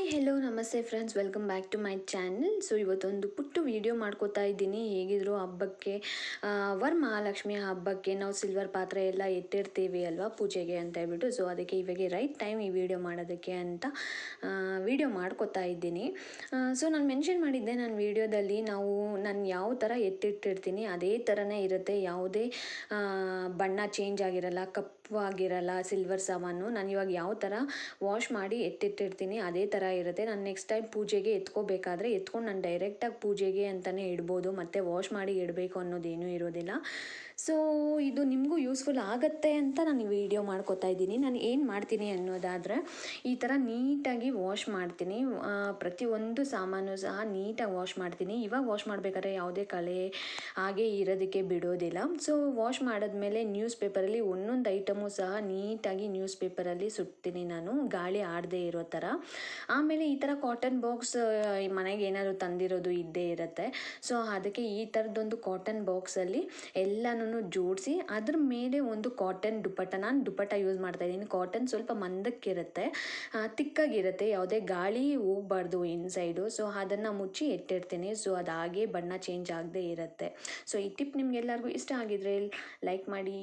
Hi hello ನಮಸ್ತೆ friends welcome back to my channel so ಇವತ್ತೊಂದು ಪುಟ್ಟು ವಿಡಿಯೋ ಮಾಡ್ಕೋತಾ ಇದ್ದೀನಿ. ಹೇಗಿದ್ರು ಹಬ್ಬಕ್ಕೆ ವರ್ ವರಮಹಾಲಕ್ಷ್ಮಿ ಹಬ್ಬಕ್ಕೆ ನಾವು ಸಿಲ್ವರ್ ಪಾತ್ರೆ ಎಲ್ಲ ಎತ್ತಿರ್ತೀವಿ ಅಲ್ವಾ, ಪೂಜೆಗೆ ಅಂತ ಹೇಳ್ಬಿಟ್ಟು. ಸೊ ಅದಕ್ಕೆ ಇವಾಗ ರೈಟ್ ಟೈಮ್ ಈ ವಿಡಿಯೋ ಮಾಡೋದಕ್ಕೆ ಅಂತ ವಿಡಿಯೋ ಮಾಡ್ಕೋತಾ ಇದ್ದೀನಿ. ಸೊ ನಾನು ಮೆನ್ಷನ್ ಮಾಡಿದ್ದೆ ನನ್ನ ವಿಡಿಯೋದಲ್ಲಿ ನಾವು, ನಾನು ಯಾವ ಥರ ಎತ್ತಿಟ್ಟಿರ್ತೀನಿ, ಅದೇ ಥರನೇ ಇರುತ್ತೆ. ಯಾವುದೇ ಬಣ್ಣ ಚೇಂಜ್ ಆಗಿರಲ್ಲ ಕಪ್ಪು ಆಗಿರಲ್ಲ ಸಿಲ್ವರ್ ಸಾಮಾನು. ನಾನು ಇವಾಗ ಯಾವ ಥರ ವಾಶ್ ಮಾಡಿ ಎತ್ತಿಟ್ಟಿರ್ತೀನಿ, ಅದೇ ಥರ ಇರುತ್ತೆ. ನಾನು ನೆಕ್ಸ್ಟ್ ಟೈಮ್ ಪೂಜೆಗೆ ಎತ್ಕೋಬೇಕಾದ್ರೆ ಎತ್ಕೊಂಡು ನಾನು ಡೈರೆಕ್ಟಾಗಿ ಪೂಜೆಗೆ ಅಂತಲೇ ಇಡ್ಬೋದು. ಮತ್ತು ವಾಶ್ ಮಾಡಿ ಇಡಬೇಕು ಅನ್ನೋದೇನೂ ಇರೋದಿಲ್ಲ. ಸೊ ಇದು ನಿಮಗೂ ಯೂಸ್ಫುಲ್ ಆಗುತ್ತೆ ಅಂತ ನಾನು ವಿಡಿಯೋ ಮಾಡ್ಕೋತಾ ಇದ್ದೀನಿ. ನಾನು ಏನು ಮಾಡ್ತೀನಿ ಅನ್ನೋದಾದರೆ, ಈ ಥರ ನೀಟಾಗಿ ವಾಶ್ ಮಾಡ್ತೀನಿ. ಪ್ರತಿಯೊಂದು ಸಾಮಾನು ಸಹ ನೀಟಾಗಿ ವಾಶ್ ಮಾಡ್ತೀನಿ. ಇವಾಗ ವಾಶ್ ಮಾಡಬೇಕಾದ್ರೆ ಯಾವುದೇ ಕಳೆ ಹಾಗೆ ಇರೋದಕ್ಕೆ ಬಿಡೋದಿಲ್ಲ. ಸೊ ವಾಶ್ ಮಾಡಿದ್ಮೇಲೆ ನ್ಯೂಸ್ ಪೇಪರಲ್ಲಿ ಒಂದೊಂದು ಐಟಮು ಸಹ ನೀಟಾಗಿ ನ್ಯೂಸ್ ಪೇಪರಲ್ಲಿ ಸುಡ್ತೀನಿ ನಾನು. ಗಾಳಿ ಆಡದೇ ಇರೋ ಥರ. ಆಮೇಲೆ ಈ ಥರ ಕಾಟನ್ ಬಾಕ್ಸ್ ಮನೆಗೆ ಏನಾದರೂ ತಂದಿರೋದು ಇದ್ದೇ ಇರುತ್ತೆ. ಸೊ, ಅದಕ್ಕೆ ಈ ಥರದ್ದೊಂದು ಕಾಟನ್ ಬಾಕ್ಸಲ್ಲಿ ಎಲ್ಲನೂ ಜೋಡಿಸಿ, ಅದ್ರ ಮೇಲೆ ಒಂದು ಕಾಟನ್ ದುಪ್ಪಟ್ಟ ನಾನು ದುಪ್ಪಟ್ಟ ಯೂಸ್ ಮಾಡ್ತಾ ಇದ್ದೀನಿ. ಕಾಟನ್ ಸ್ವಲ್ಪ ಮಂದಕ್ಕಿರುತ್ತೆ ತಿಕ್ಕಾಗಿರುತ್ತೆ. ಯಾವುದೇ ಗಾಳಿ ಹೋಗ್ಬಾರ್ದು ಇನ್ಸೈಡು. ಸೊ, ಅದನ್ನು ಮುಚ್ಚಿ ಇಟ್ಟಿರ್ತೀನಿ ಸೊ, ಅದು ಬಣ್ಣ ಚೇಂಜ್ ಆಗದೇ ಇರುತ್ತೆ. ಸೊ, ಈ ಟಿಪ್ ನಿಮ್ಗೆಲ್ಲರಿಗೂ ಇಷ್ಟ ಆಗಿದ್ರೆ ಲೈಕ್ ಮಾಡಿ.